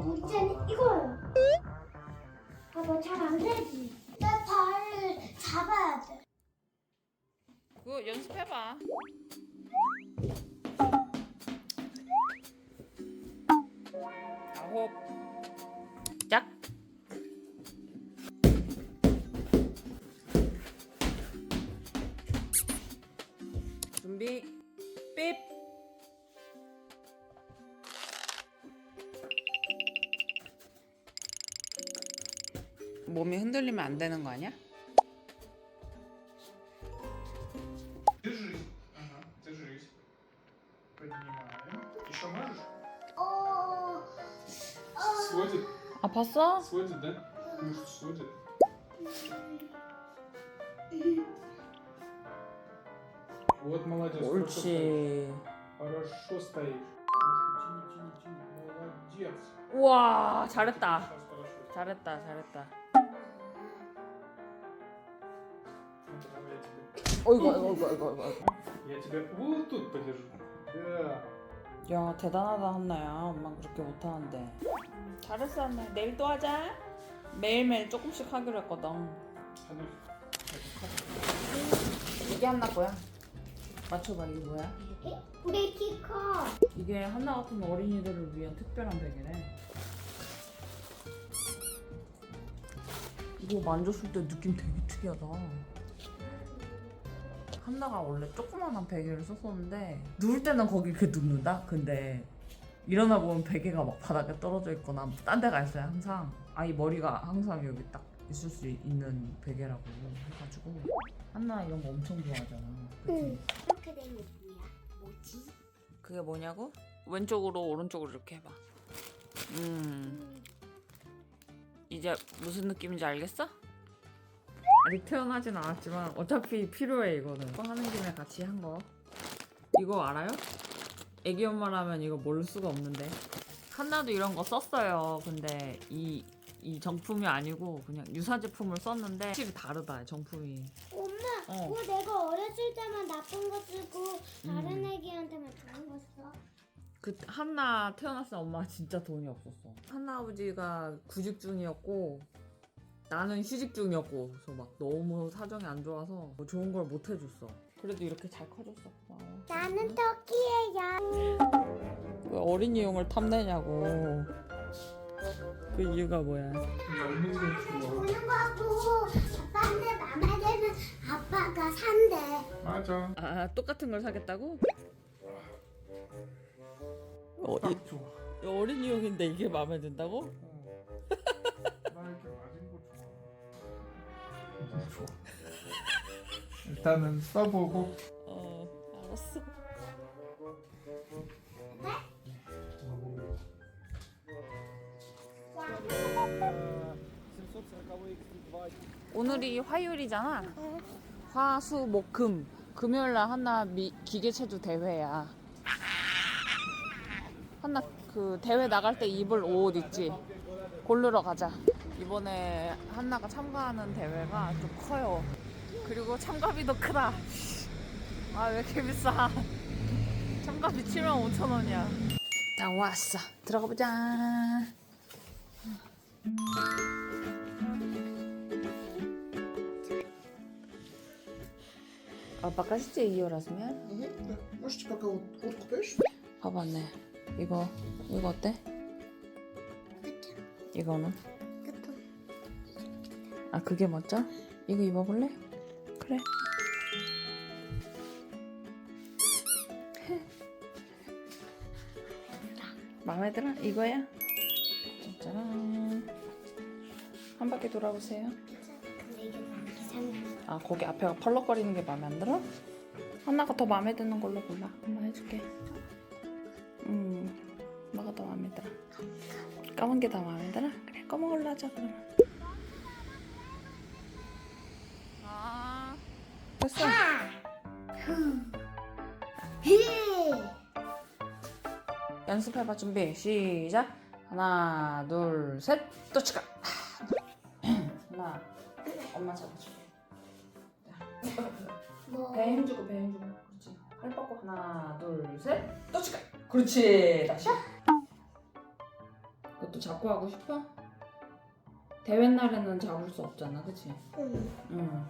문제는 이거예요. 봐봐, 잘 안 되지. 몸이 흔들리면 안 되는 거 아니야? Держись. Ага, держись. Поднимаем. Еще можешь? 어, Сводит. 아팠어? Сводит, да? Мышцу сводит. Вот молодец. хорошо стоишь. 옳지. Хорошо стоишь. Тяни, тяни, тяни. Молодец. 우와, 잘했다. Сейчас хорошо. 잘했다, 잘했다. 어이구, 어이구, 어이구, 어이구, 어이구. Я тебя вот тут подержу. Да. 야, 대단하다, 한나야. 엄마 그렇게 못하는데. 잘했어, 한나. 내일 또 하자. 매일매일 조금씩 하기로 했거든. 하나. 이게 한나 거야. 맞춰봐, 이게 뭐야? 우리 키 커. 이게 한나 같은 어린이들을 위한 특별한 베개래. 이거 만졌을 때 느낌 되게 특이하다. 한나가 원래 조그만한 베개를 썼었는데 누울 때는 거기 이렇게 눕는다? 근데 일어나 보면 베개가 막 바닥에 떨어져 있거나 딴 데가 있어요 항상 아이 머리가 항상 여기 딱 있을 수 있는 베개라고 해가지고 한나 이런 거 엄청 좋아하잖아 응. 이렇게 된게 뭐야? 뭐지? 그게 뭐냐고? 왼쪽으로 오른쪽으로 이렇게 해봐. 음. 이제 무슨 느낌인지 알겠어? 아직 태어나진 않았지만 어차피 필요해 이거는. 이거 하는 김에 같이 한 거. 이거 알아요? 애기 엄마라면 이거 모를 수가 없는데. 한나도 이런 거 썼어요. 근데 이, 이 정품이 아니고 그냥 유사 제품을 썼는데 확실히 다르다 정품이. 엄마, 어. 그거 내가 어렸을 때만 나쁜 거 쓰고 다른 음. 애기한테만 좋은 거 써. 그 한나 태어났을 때 엄마가 진짜 돈이 없었어. 한나 아버지가 구직 중이었고 나는 휴직 중이었고 그래서 막 너무 사정이 안 좋아서 뭐 좋은 걸 못 해줬어. 그래도 이렇게 잘 커졌어. 고마워. 나는 토끼예요. 왜 어린이용을 탐내냐고. 그 이유가 뭐야? 보는 거고 아빠한테 맘에 들면 아빠가 산대. 맞아. 아 똑같은 걸 사겠다고? 어, 이, 딱 좋아. 어린이용인데 이게 마음에 든다고? 어. 나 이렇게 좋아. 일단은 써보고. 어 알았어. 오늘이 화요일이잖아. 화수 목금 금요일 날 한나 미, 기계체조 대회야. 한나 그 대회 나갈 때 입을 옷 있지. 고르러 가자. 이번에 한나가 참가하는 대회가 좀 커요. 그리고 참가비도 크다. 아 왜 이렇게 비싸? 참가비 7만 5천 원이야. 다 왔어. 들어가 보자. А покажите ее размер? Да. Можете пока вот утку поешь? 봐봐, 네. 이거 이거 어때? 이거는? 아 그게 멋져? 이거 입어볼래? 그래. 마음에 들어? 이거야? 짜란. 한 바퀴 돌아보세요. 아 거기 앞에가 펄럭거리는 게 마음에 안 들어? 하나가 더 마음에 드는 걸로 골라. 엄마 해줄게. 음, 엄마가 더 마음에 들어. 검은 게 더 마음에 들어? 그래, 검은 걸로 하자 그러면. 됐어. 히. 연습해봐 준비 시작. 하나, 둘, 셋, 또 치가. 하나, 엄마 잡아줄게. 뭐. 배 힘주고 배 힘주고 그렇지 팔 뻗고 하나 둘셋또 치가 그렇지 다시 이것도 잡고 하고 싶어? 대회 날에는 잡을 수 없잖아, 그치? 응. 응.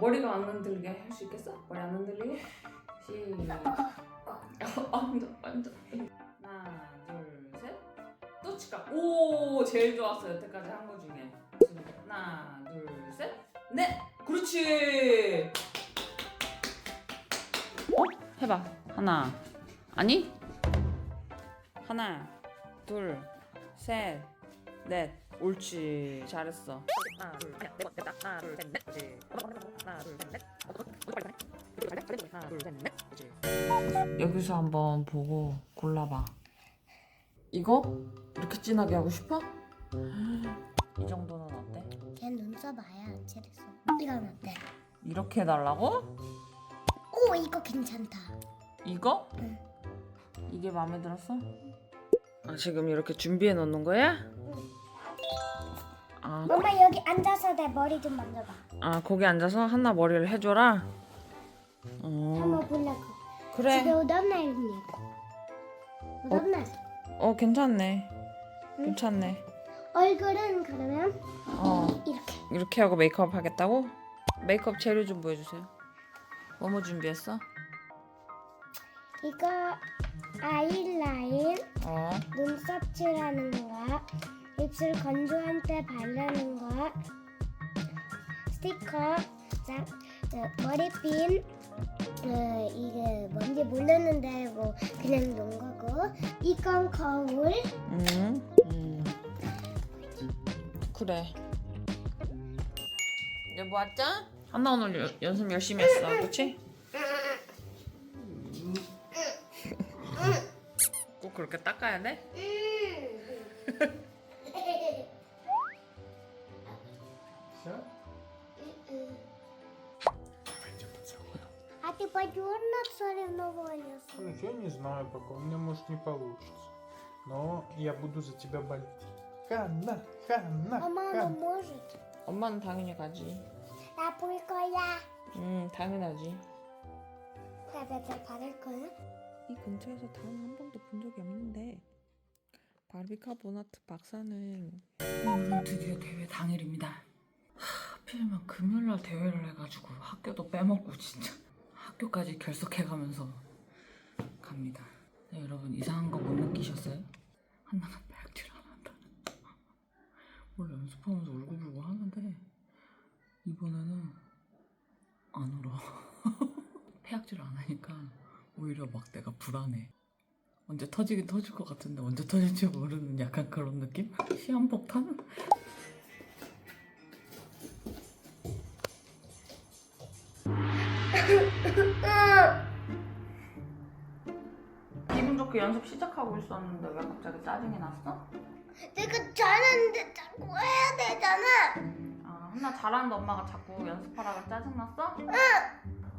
머리가 안 흔들리게 할 수 있겠어? 머리 안 흔들리게? 시작. 어, 앉아, 앉아. 하나, 둘, 셋. 또 치까. 오, 제일 좋았어 여태까지 한 거 중에. 하나, 둘, 셋, 넷. 그렇지. 어? 해봐. 하나. 아니? 하나, 둘, 셋, 넷. 옳지. 잘했어. 하나 둘 셋넷 됐다 하나 둘 셋 넷 그렇지 하나 둘셋넷 하나 둘셋넷 그렇지 여기서 한번 보고 골라봐. 이거 이렇게 진하게 하고 싶어? 이 정도는 어때? 걔 눈썹 아야 칠했어. 이건 어때? 이렇게 해달라고? 오 이거 괜찮다. 이거? 응. 이게 마음에 들었어? 아 지금 이렇게 준비해 놓는 거야? 아, 엄마 여기 앉아서 내 머리 좀 만져봐. 아 거기 앉아서 하나 머리를 해줘라. 어 한번 보려고. 그래. 집에 오던 날이니까. 오던 날. 어 괜찮네. 응. 괜찮네. 얼굴은 그러면 어 이렇게. 이렇게 하고 메이크업 하겠다고? 메이크업 재료 좀 보여주세요. 뭐뭐 준비했어? 이거 아이라인, 어. 눈썹 칠하는 거, 입술 건조한 때 바르는 것, 스티커, 자, 그 머리핀, 그 이게 뭔지 모르는데 뭐 그냥 놓은 거고, 이건 거울, 음, 음. 그래. 이제 뭐 왔죠? 한나 오늘 여- 연습 열심히 했어, 그렇지? 꼭 그렇게 닦아야 돼? 음. А ты пойдешь на соревнования? Слушай, я не знаю пока, у меня может не получится. Но я буду за тебя болеть. Ханна, Ханна, Мама, она Ханна. может. 엄마는 당연히 가지. 나 볼 거야. 음, 당연하지. 나 몇살 받을 거야? 이 근처에서 단 한 번도 본 적이 없는데 바비카보나트 박사는 오늘 드디어 대회 당일입니다. 하, 하필이면 금요일날 대회를 해가지고 학교도 빼먹고 진짜 학교까지 결석해가면서 갑니다. 네, 여러분 이상한 거 못 느끼셨어요? 한나가 백질 안 한다. 원래 연습하면서 울고불고 하는데 이번에는 안 울어. 폐악질 안 하니까 오히려 막 내가 불안해. 언제 터지긴 터질 것 같은데 언제 터질지 모르는 약간 그런 느낌? 시한폭탄? 기분 좋게 연습 시작하고 있었는데 왜 갑자기 짜증이 났어? 내가 잘하는데 자꾸 해야 되잖아. 아, 한나 잘하는데 엄마가 자꾸 연습하라고 짜증났어? 응!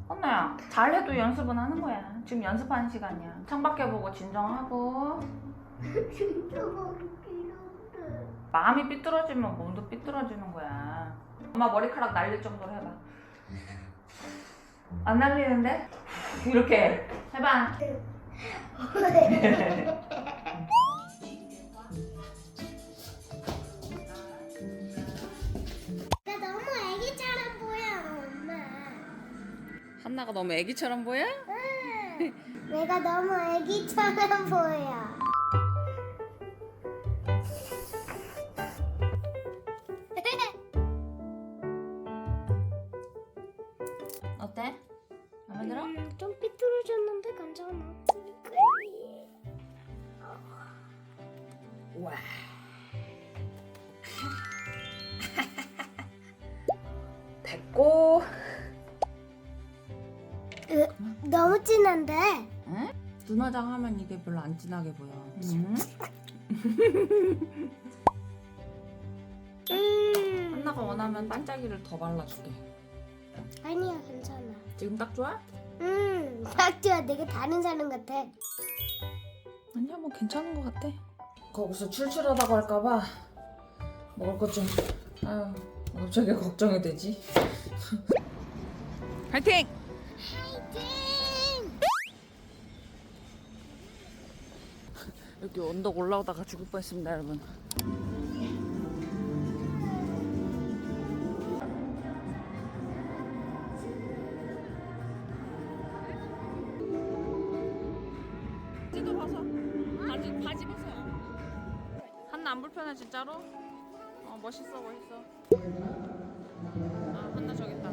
한나야, 잘해도 연습은 하는 거야. 지금 연습하는 시간이야. 창밖에 보고 진정하고. 진짜 웃기는데. 마음이 삐뚤어지면 몸도 삐뚤어지는 거야. 엄마 머리카락 날릴 정도로 해봐. 안 날리는데? 이렇게 해봐. 나 너무 애기처럼 보여, 엄마. 한나가 너무 애기처럼 보여? 응. 내가 너무 애기처럼 보여. 마음에 들어? 음, 좀 삐뚤어졌는데 괜찮아. 와. 됐고. 으, 너무 진한데? 눈화장 하면 이게 별로 안 진하게 보여. 음. 음. 한나가 원하면 반짝이를 더 발라줄게. 아니야, 괜찮아. 지금 딱 좋아? 음, 딱 좋아. 되게 다른 사람 같아. 아니야 뭐 괜찮은 것 같아. 거기서 출출하다고 할까봐 먹을 것 좀. 아유 갑자기 걱정이 되지. 파이팅! 화이팅! 여기 언덕 올라오다가 죽을 뻔했습니다, 여러분. 안 불편해 진짜로? 어 멋있어 멋있어. 아 한나 저기 있다.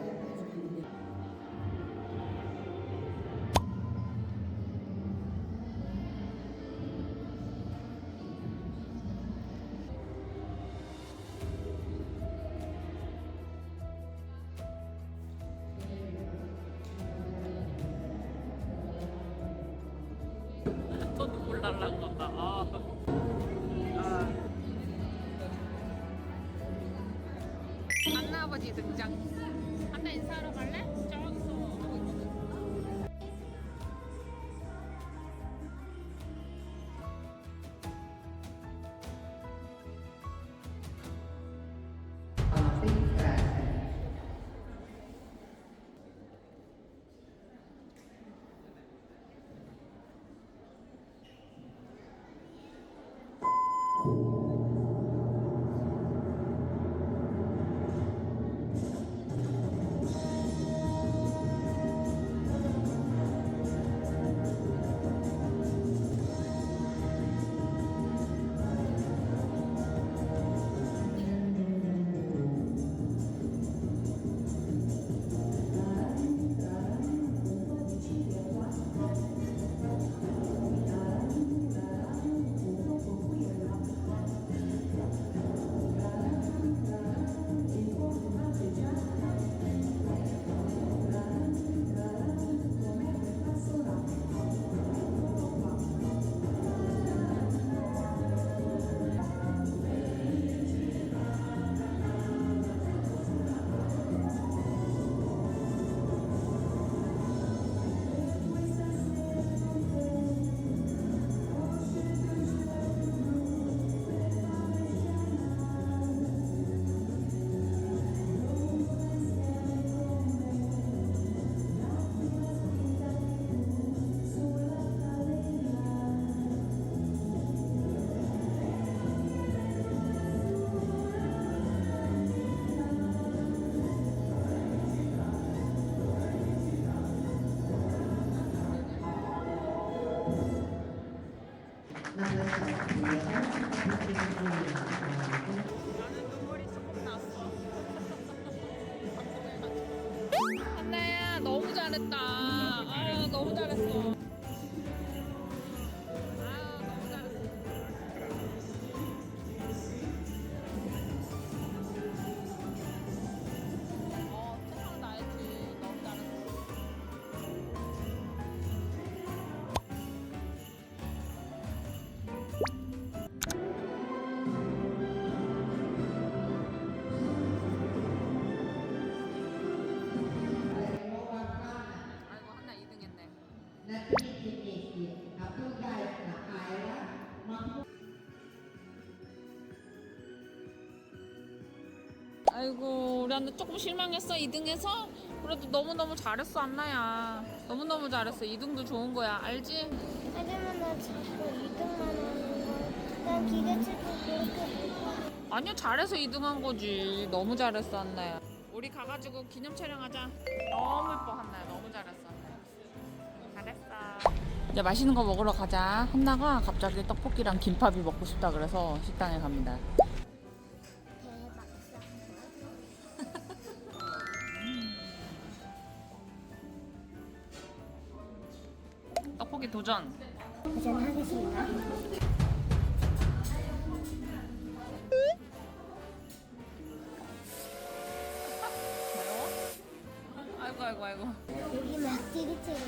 또 눈물 날라고 한나 아버지 등장. 한나 인사하러 갈래? 한나야 너무 잘했다. 한나 조금 실망했어 2등해서? 그래도 너무너무 잘했어 안나야. 너무너무 잘했어. 2등도 좋은 거야. 알지? 하지만 나 자꾸 2등만 하는 거야. 난 기계치도 그렇게 못하고. 아니야 잘해서 2등한 거지. 너무 잘했어 한나야. 우리 가가지고 기념 촬영하자. 너무 예뻐 한나야. 너무 잘했어. 잘했어. 이제 맛있는 거 먹으러 가자. 한나가 갑자기 떡볶이랑 김밥이 먹고 싶다 그래서 식당에 갑니다 떡볶이 도전 도전하겠습니다. 매워? 아이고 아이고 아이고 여기 막 됐어.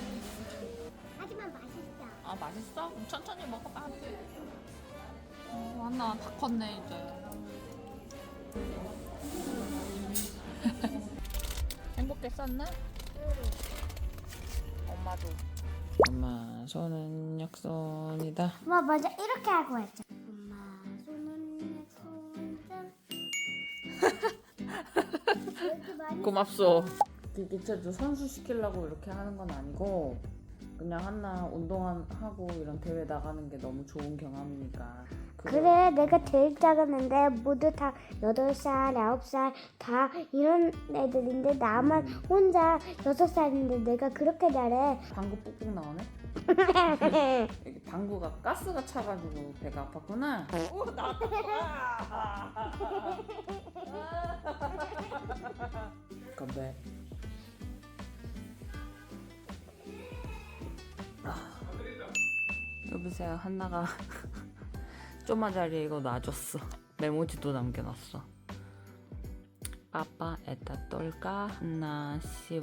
하지만 맛있다. 아 맛있어? 그럼 천천히 먹어봐 어, 한나 다 컸네 이제 행복했었나? 엄마도 엄마 손은 약손이다 엄마 먼저 이렇게 하고 했죠. 엄마 손은. 이렇게 많이 고맙소 기계체조 선수 시키려고 이렇게 하는 건 아니고 그냥 한나 운동하고 이런 대회 나가는 게 너무 좋은 경험이니까. 그래 내가 제일 작았는데 모두 다 8살, 9살 다 이런 애들인데 나만 혼자 6살인데 내가 그렇게 잘해 방구 뽁뽁 나오네? 여기 방구가 가스가 차가지고 배가 아팠구나. 오, 나 건배. 여보세요, 한나가 쪼마 자리에 이거 놔줬어. 메모지도 남겨놨어. Papá, esta torca, nasi